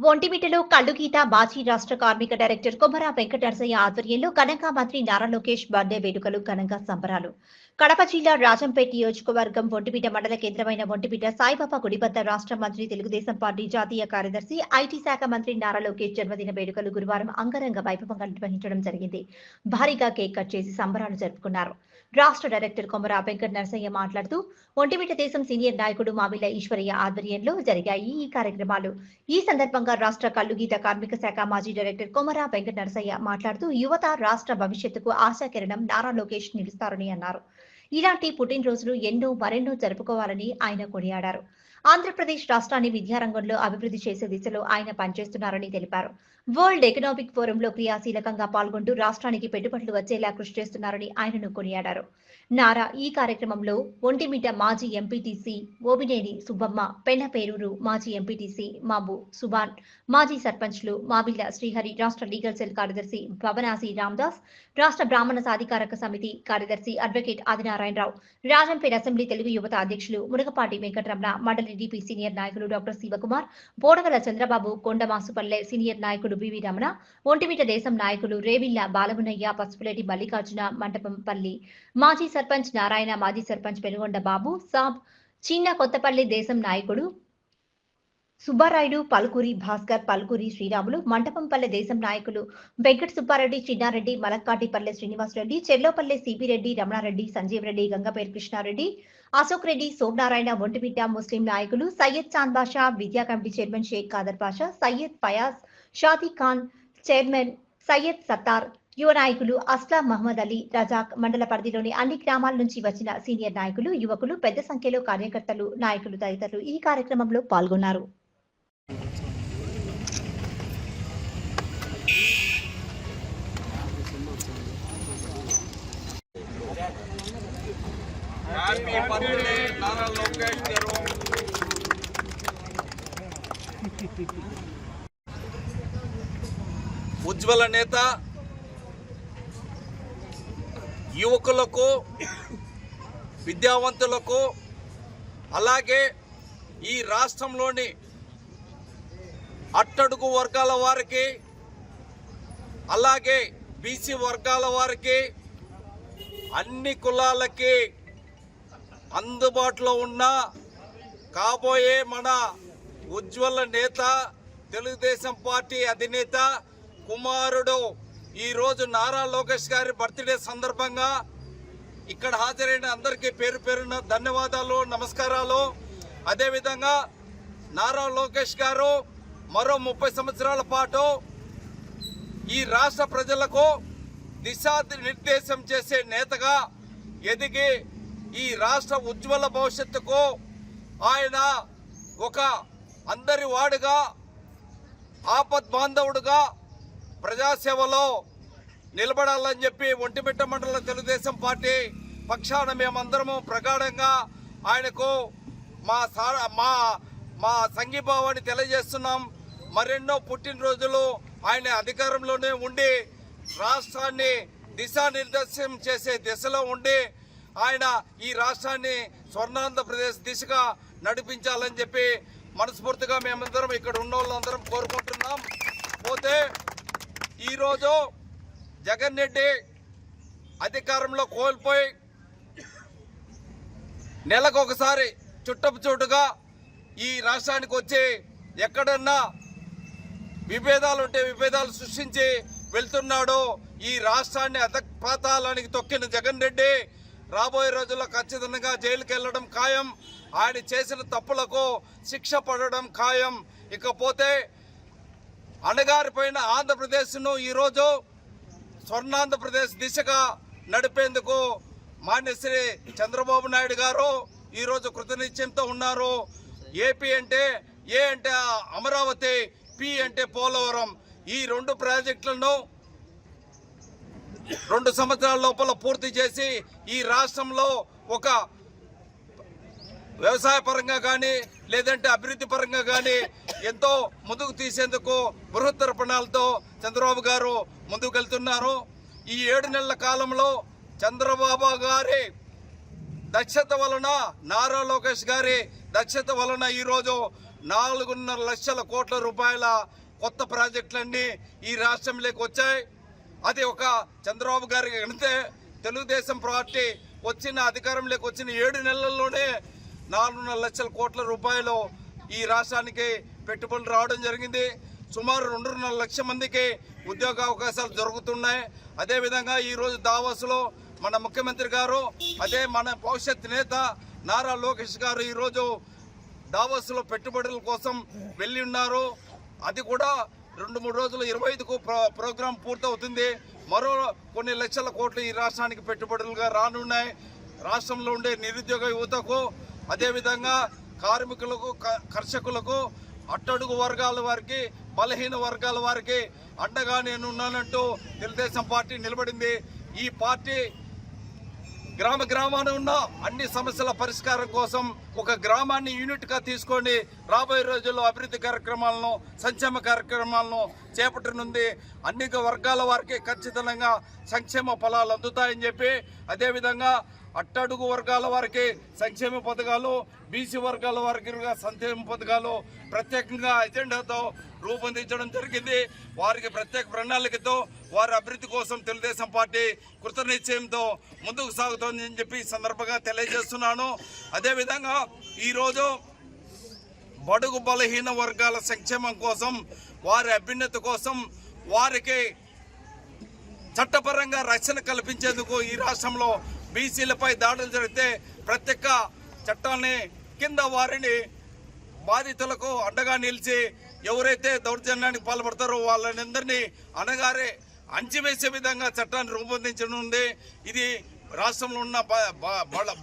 ఒంటిమిటలో కళ్ళుగీత మాజీ రాష్ట్ర కార్మిక డైరెక్టర్ కుమార వెంకటరసయ్య ఆధ్వర్యంలో ఘనంగా మంత్రి నారా లోకేష్ బర్త్డే వేడుకలు ఘనంగా సంబరాలు. కడప జిల్లా రాజంపేట నియోజకవర్గం ఒంటిమిట్ట మండల కేంద్రమైన ఒంటిమిట్ట సాయిబాబా గుడి వద్ద రాష్ట్ర మంత్రి తెలుగుదేశం పార్టీ జాతీయ కార్యదర్శి ఐటీ శాఖ మంత్రి నారా లోకేష్ జన్మదిన వేడుకలు గురువారం అంగరంగ వైభవంగా నిర్వహించడం జరిగింది. భారీగా కేక్ కట్ చేసి సంబరాలు జరుపుకున్నారు. రాష్ట్ర డైరెక్టర్ కొమర వెంకట నరసయ్య మాట్లాడుతూ ఒంటిమిట దేశం సీనియర్ నాయకుడు మామిళ్ళ ఈశ్వరయ్య ఆధ్వర్యంలో జరిగాయి ఈ కార్యక్రమాలు. ఈ సందర్భంగా రాష్ట్ర కల్లుగీత కార్మిక శాఖ మాజీ డైరెక్టర్ కొమర వెంకట నరసయ్య మాట్లాడుతూ యువత రాష్ట్ర భవిష్యత్తుకు ఆశాకిరణం నారా లోకేష్ నిలుస్తారని అన్నారు. ఇలాంటి పుట్టినరోజులు ఎన్నో మరెన్నో జరుపుకోవాలని ఆయన కొనియాడారు. ఆంధ్రప్రదేశ్ రాష్ట్రాన్ని విద్యారంగంలో అభివృద్ధి చేసే దిశలో ఆయన పనిచేస్తున్నారని తెలిపారు. వరల్డ్ ఎకనామిక్ ఫోరంలో క్రియాశీలకంగా పాల్గొంటూ రాష్ట్రానికి పెట్టుబడులు వచ్చేలా కృషి చేస్తున్నారని ఆయనను కొనియాడారు. నారా ఈ కార్యక్రమంలో ఒంటిమిట మాజీ ఎంపీటీసీ ఓబినేని సుబ్బమ్మ పెన్నపేరూరు మాజీ ఎంపీటీసీ మాబు సుబాన్ మాజీ సర్పంచ్లు మావిల్ల శ్రీహరి రాష్ట్ర లీగల్ సెల్ కార్యదర్శి భవనాసి రామ్దాస్ రాష్ట్ర బ్రాహ్మణ సాధికారక సమితి కార్యదర్శి అడ్వకేట్ ఆదినారాయణరావు రాజంపేట అసెంబ్లీ తెలుగు యువత అధ్యక్షులు మునగపాటి వెంకటరమణ మండలి డిపి సీనియర్ నాయకులు డాక్టర్ శివకుమార్ బోడగల చంద్రబాబు కొండమాసుపల్లె సీనియర్ నాయకుడు బివి రమణ ఒంటిమిట దేశం నాయకులు రేవిల్ల బాలమునయ్య పసుపులేటి మల్లికార్జున మంటపంపల్లి మాజీ సర్పంచ్ నారాయణ మాజీ సర్పంచ్ పెనుగొండ బాబు సాబ్ చిన్న కొత్తపల్లి దేశం నాయకుడు సుబ్బారాయుడు పలుకూరి భాస్కర్ పలుకూరి శ్రీరాములు మంటపంపల్లె దేశం నాయకులు వెంకట సుబ్బారెడ్డి చిన్నారెడ్డి మలక్కాటిపల్లె శ్రీనివాసరెడ్డి చెర్లోపల్లె సిపిరెడ్డి రమణారెడ్డి సంజీవ్ రెడ్డి గంగపేరు కృష్ణారెడ్డి అశోక్ రెడ్డి సోమనారాయణ ఒంటిమిట్ట ముస్లిం నాయకులు సయ్యద్ చాంద్ బాషా విద్యా committee chairman Sheikh Khader Basha Syed Fayaz Shadi Khan chairman Syed Sattar యువ నాయకులు అస్లాం మహమ్మద్ అలీ రజాక్ మండల పరిధిలోని అన్ని గ్రామాల నుంచి వచ్చిన సీనియర్ నాయకులు యువకులు పెద్ద సంఖ్యలో కార్యకర్తలు నాయకులు తదితరులు ఈ కార్యక్రమంలో పాల్గొన్నారు హ్యాపీ బర్త్డే నారా లోకేష్ గారు ఉజ్వల నేత యువకులకు విద్యావంతులకు అలాగే ఈ రాష్ట్రంలోని అట్టడుగు వర్గాల వారికి అలాగే బీసీ వర్గాల వారికి అన్ని కులాలకి అందుబాటులో ఉన్న కాబోయే మన ఉజ్వల నేత తెలుగుదేశం పార్టీ అధినేత కుమారుడు ఈరోజు నారా లోకేష్ గారి బర్త్డే సందర్భంగా ఇక్కడ హాజరైన అందరికీ పేరు పేరున ధన్యవాదాలు నమస్కారాలు. అదేవిధంగా నారా లోకేష్ గారు మరో ముప్పై సంవత్సరాల పాటు ఈ రాష్ట్ర ప్రజలకు దిశా నిర్దేశం చేసే నేతగా ఎదిగి ఈ రాష్ట్ర ఉజ్వల భవిష్యత్తుకు ఆయన ఒక అందరి వాడుగా ఆపద్ బాంధవుడుగా ప్రజాసేవలో నిలబడాలని చెప్పి ఒంటిమిట్ట మండల తెలుగుదేశం పార్టీ పక్షాన మేమందరము ప్రగాఢంగా ఆయనకు మా మా మా సంఘీభావాన్ని తెలియజేస్తున్నాం. మరెన్నో పుట్టినరోజులు ఆయన అధికారంలోనే ఉండి రాష్ట్రాన్ని దిశానిర్దేశం చేసే దిశలో ఉండి ఆయన ఈ రాష్ట్రాన్ని స్వర్ణాంధ్రప్రదేశ్ దిశగా నడిపించాలని చెప్పి మనస్ఫూర్తిగా మేమందరం ఇక్కడ ఉన్న వాళ్ళందరం కోరుకుంటున్నాం. పోతే ఈరోజు జగన్ రెడ్డి అధికారంలో కోల్పోయి నెలకు ఒకసారి చుట్టపు చోటుగా ఈ రాష్ట్రానికి వచ్చి ఎక్కడన్నా విభేదాలు ఉంటే విభేదాలు సృష్టించి వెళ్తున్నాడు. ఈ రాష్ట్రాన్ని అధపాతాలానికి తొక్కిన జగన్ రెడ్డి రాబోయే రోజుల్లో ఖచ్చితంగా జైలుకి వెళ్ళడం ఖాయం. ఆయన చేసిన తప్పులకు శిక్ష పడడం ఖాయం. ఇకపోతే అణగారిపోయిన ఆంధ్రప్రదేశ్ను ఈరోజు స్వర్ణాంధ్రప్రదేశ్ దిశగా నడిపేందుకు మాన్యశ్రీ చంద్రబాబు నాయుడు గారు ఈరోజు కృతనిశ్చయంతో ఉన్నారు. ఏపీ అంటే ఏ అంటే అమరావతి పి అంటే పోలవరం. ఈ రెండు ప్రాజెక్టులను రెండు సంవత్సరాల లోపల పూర్తి చేసి ఈ రాష్ట్రంలో ఒక వ్యవసాయ పరంగా కానీ లేదంటే అభివృద్ధి పరంగా కానీ ఎంతో ముందుకు తీసేందుకు బృహత్తర ప్రణాళికతో చంద్రబాబు గారు ముందుకు వెళ్తున్నారు. ఈ ఏడు నెలల కాలంలో చంద్రబాబు గారి దక్షత వలన నారా లోకేష్ గారి దక్షత వలన ఈరోజు నాలుగున్నర లక్షల కోట్ల రూపాయల కొత్త ప్రాజెక్టులన్నీ ఈ రాష్ట్రంలోకి వచ్చాయి. అది ఒక చంద్రబాబు గారికి గణితే తెలుగుదేశం పార్టీ వచ్చిన అధికారంలోకి వచ్చిన ఏడు నెలల్లోనే నాలుగున్నర లక్షల కోట్ల రూపాయలు ఈ రాష్ట్రానికి పెట్టుబడులు రావడం జరిగింది. సుమారు రెండున్నర లక్షల మందికి ఉద్యోగ అవకాశాలు జరుగుతున్నాయి. అదేవిధంగా ఈరోజు దావోస్లో మన ముఖ్యమంత్రి గారు అదే మన భవిష్యత్ నేత నారా లోకేష్ గారు ఈరోజు దావోస్లో పెట్టుబడుల కోసం వెళ్ళి ఉన్నారు. అది కూడా రెండు మూడు రోజులు ఇరవై ఐదుకు ప్రో ప్రోగ్రాం పూర్తవుతుంది. మరో కొన్ని లక్షల కోట్లు ఈ రాష్ట్రానికి పెట్టుబడులుగా రానున్నాయి. రాష్ట్రంలో ఉండే నిరుద్యోగ యువతకు అదేవిధంగా కార్మికులకు క- కర్షకులకు అట్టడుగు వర్గాల వారికి బలహీన వర్గాల వారికి అండగా నేను ఉన్నానంటూ తెలుగుదేశం పార్టీ నిలబడింది. ఈ పార్టీ గ్రామ గ్రామాన ఉన్న అన్ని సమస్యల పరిష్కారం కోసం ఒక గ్రామాన్ని యూనిట్గా తీసుకొని రాబోయే రోజుల్లో అభివృద్ధి కార్యక్రమాలను సంక్షేమ కార్యక్రమాలను చేపట్టనుంది. అన్ని వర్గాల వారికి ఖచ్చితంగా సంక్షేమ ఫలాలు అందుతాయని చెప్పి అదేవిధంగా అట్టడుగు వర్గాల వారికి సంక్షేమ పథకాలు బీసీ వర్గాల వారికి సంక్షేమ పథకాలు ప్రత్యేకంగా ఎజెండాతో రూపొందించడం జరిగింది. వారికి ప్రత్యేక ప్రణాళికతో వారి అభివృద్ధి కోసం తెలుగుదేశం పార్టీ కృతనిశ్చయంతో ముందుకు సాగుతోందని చెప్పి సందర్భంగా తెలియజేస్తున్నాను. అదేవిధంగా ఈరోజు బడుగు బలహీన వర్గాల సంక్షేమం కోసం వారి అభ్యున్నతి కోసం వారికి చట్టపరంగా రక్షణ కల్పించేందుకు ఈ రాష్ట్రంలో బీసీలపై దాడులు జరిగితే ప్రత్యేక చట్టాన్ని కింద వారిని బాధితులకు అండగా నిలిచి ఎవరైతే దౌర్జన్యానికి పాల్పడతారో వాళ్ళందరినీ అనగారే అంచివేసే విధంగా చట్టాన్ని రూపొందించనుంది ఇది రాష్ట్రంలో ఉన్న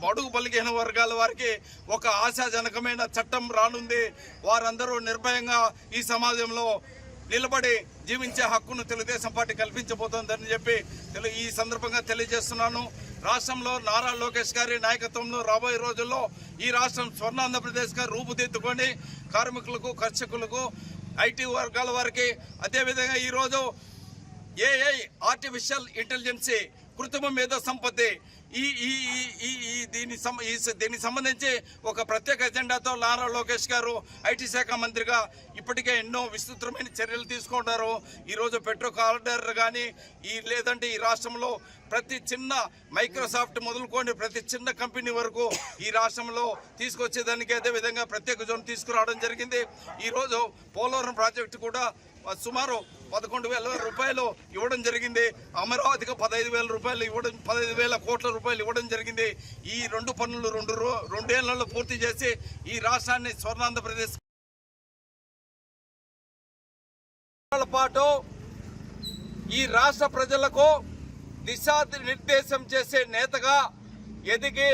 బడుగు బలిగిన వర్గాల వారికి ఒక ఆశాజనకమైన చట్టం రానుంది. వారందరూ నిర్భయంగా ఈ సమాజంలో నిలబడి జీవించే హక్కును తెలుగుదేశం పార్టీ కల్పించబోతోందని చెప్పి తెలు ఈ సందర్భంగా తెలియజేస్తున్నాను. రాష్ట్రంలో నారా లోకేష్ గారి నాయకత్వంలో రాబోయే రోజుల్లో ఈ రాష్ట్రం స్వర్ణాంధ్రప్రదేశ్గా రూపుదిద్దుకొని కార్మికులకు కర్షకులకు ఐటీ వర్గాల వారికి అదేవిధంగా ఈరోజు ఏఐ ఆర్టిఫిషియల్ ఇంటెలిజెన్సీ కృత్రిమ మేధో సంపత్తి. ఈ ఈ ఈ- ఈ ఈ దీని సం- ఈ దీనికి సంబంధించి ఒక ప్రత్యేక ఎజెండాతో లారా లోకేష్ గారు ఐటీ శాఖ మంత్రిగా ఇప్పటికే ఎన్నో విస్తృతమైన చర్యలు తీసుకుంటారు. ఈరోజు పెట్రో కారిడార్ కానీ ఈ లేదంటే ఈ రాష్ట్రంలో ప్రతి చిన్న మైక్రోసాఫ్ట్ మొదలుకొని ప్రతి చిన్న కంపెనీ వరకు ఈ రాష్ట్రంలో తీసుకొచ్చేదానికి అదే విధంగా ప్రత్యేక జోన్ తీసుకురావడం జరిగింది. ఈరోజు పోలవరం ప్రాజెక్టు కూడా సుమారు పదకొండు వేల రూపాయలు ఇవ్వడం జరిగింది. అమరావతికి పదహైదు వేల రూపాయలు ఇవ్వడం పదహైదు వేల కోట్ల రూపాయలు ఇవ్వడం జరిగింది. ఈ రెండు పనులు రెండు రెండేళ్ళలో పూర్తి చేసి ఈ రాష్ట్రాన్ని స్వర్ణాంధ్రప్రదేశ్ పాటు ఈ రాష్ట్ర ప్రజలకు దిశా నిర్దేశం చేసే నేతగా ఎదిగి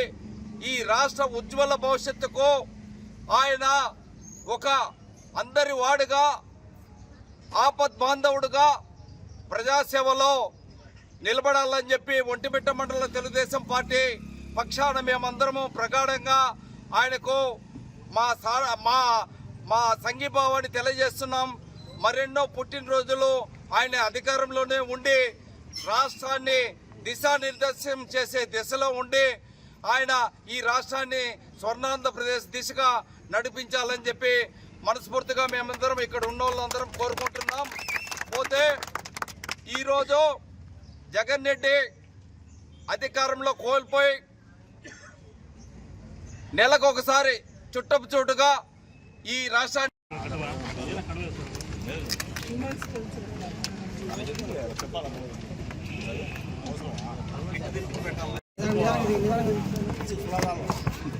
ఈ రాష్ట్ర ఉజ్వల భవిష్యత్తుకు ఆయన ఒక అందరి వాడుగా ఆపద్ బాంధవుడుగా ప్రజాసేవలో నిలబడాలని చెప్పి ఒంటిమిట్ట మండల తెలుగుదేశం పార్టీ పక్షాన మేమందరము ప్రగాఢంగా ఆయనకు మా మా మా సంఘీభావాన్ని తెలియజేస్తున్నాం. మరెన్నో పుట్టినరోజులు ఆయన అధికారంలోనే ఉండి రాష్ట్రాన్ని దిశానిర్దేశం చేసే దిశలో ఉండి ఆయన ఈ రాష్ట్రాన్ని స్వర్ణాంధ్రప్రదేశ్ దిశగా నడిపించాలని చెప్పి మనస్ఫూర్తిగా మేమందరం ఇక్కడ ఉన్న వాళ్ళందరం కోరుకుంటున్నాం. పోతే ఈరోజు జగన్ రెడ్డి అధికారంలో కోల్పోయి నెలకు ఒకసారి చుట్టపు చూటుగా ఈ రాష్ట్రాన్ని చెప్పాలి?